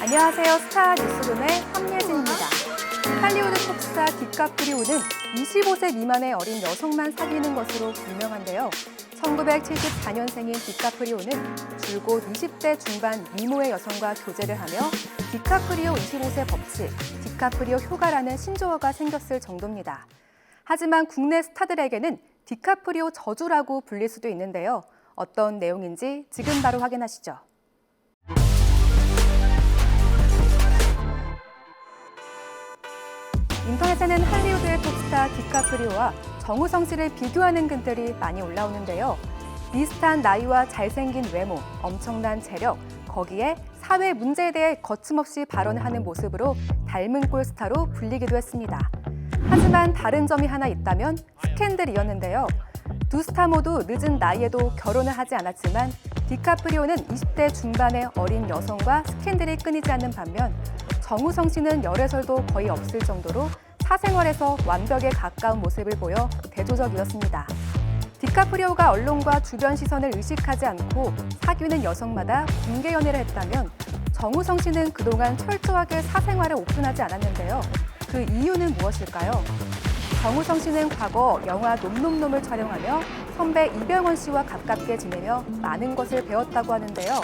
안녕하세요. 스타 뉴스룸의 함예진입니다. 할리우드 톱스타 디카프리오는 25세 미만의 어린 여성만 사귀는 것으로 유명한데요. 1974년생인 디카프리오는 줄곧 20대 중반 미모의 여성과 교제를 하며 디카프리오 25세 법칙, 디카프리오 효과라는 신조어가 생겼을 정도입니다. 하지만 국내 스타들에게는 디카프리오 저주라고 불릴 수도 있는데요. 어떤 내용인지 지금 바로 확인하시죠. 인터넷에는 할리우드의 톱스타 디카프리오와 정우성 씨를 비교하는 글들이 많이 올라오는데요. 비슷한 나이와 잘생긴 외모, 엄청난 체력, 거기에 사회 문제에 대해 거침없이 발언하는 모습으로 닮은 꼴 스타로 불리기도 했습니다. 하지만 다른 점이 하나 있다면 스캔들이었는데요. 두 스타 모두 늦은 나이에도 결혼을 하지 않았지만 디카프리오는 20대 중반의 어린 여성과 스캔들이 끊이지 않는 반면 정우성 씨는 열애설도 거의 없을 정도로 사생활에서 완벽에 가까운 모습을 보여 대조적이었습니다. 디카프리오가 언론과 주변 시선을 의식하지 않고 사귀는 여성마다 공개 연애를 했다면 정우성 씨는 그동안 철저하게 사생활을 오픈하지 않았는데요. 그 이유는 무엇일까요? 정우성 씨는 과거 영화 놈놈놈을 촬영하며 선배 이병헌 씨와 가깝게 지내며 많은 것을 배웠다고 하는데요.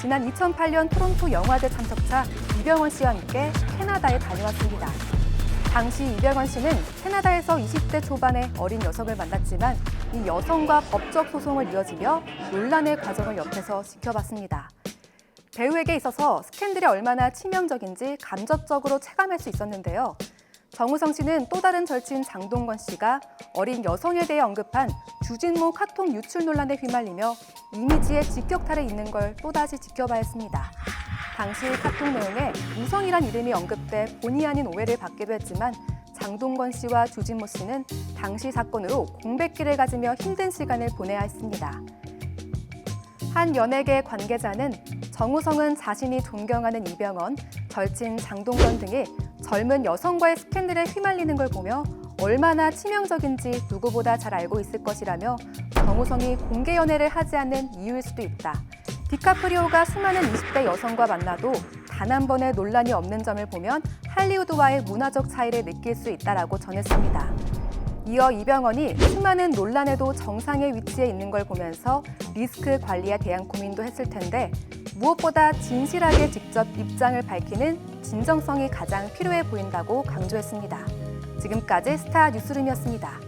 지난 2008년 토론토 영화제 참석차 이병헌 씨와 함께 캐나다에 다녀왔습니다. 당시 이병헌 씨는 캐나다에서 20대 초반의 어린 여성을 만났지만 이 여성과 법적 소송을 이어지며 논란의 과정을 옆에서 지켜봤습니다. 배우에게 있어서 스캔들이 얼마나 치명적인지 감정적으로 체감할 수 있었는데요. 정우성 씨는 또 다른 절친 장동건 씨가 어린 여성에 대해 언급한 주진모 카톡 유출 논란에 휘말리며 이미지에 직격탄을 잇는 걸 또다시 지켜봐야 했습니다. 당시 카톡 내용에 우성이란 이름이 언급돼 본의 아닌 오해를 받기도 했지만 장동건 씨와 주진모 씨는 당시 사건으로 공백기를 가지며 힘든 시간을 보내야 했습니다. 한 연예계 관계자는 정우성은 자신이 존경하는 이병헌, 절친 장동건 등이 젊은 여성과의 스캔들에 휘말리는 걸 보며 얼마나 치명적인지 누구보다 잘 알고 있을 것이라며 정우성이 공개 연애를 하지 않는 이유일 수도 있다. 디카프리오가 수많은 20대 여성과 만나도 단 한 번의 논란이 없는 점을 보면 할리우드와의 문화적 차이를 느낄 수 있다라고 전했습니다. 이어 이병헌이 수많은 논란에도 정상의 위치에 있는 걸 보면서 리스크 관리에 대한 고민도 했을 텐데 무엇보다 진실하게 직접 입장을 밝히는 진정성이 가장 필요해 보인다고 강조했습니다. 지금까지 스타 뉴스룸이었습니다.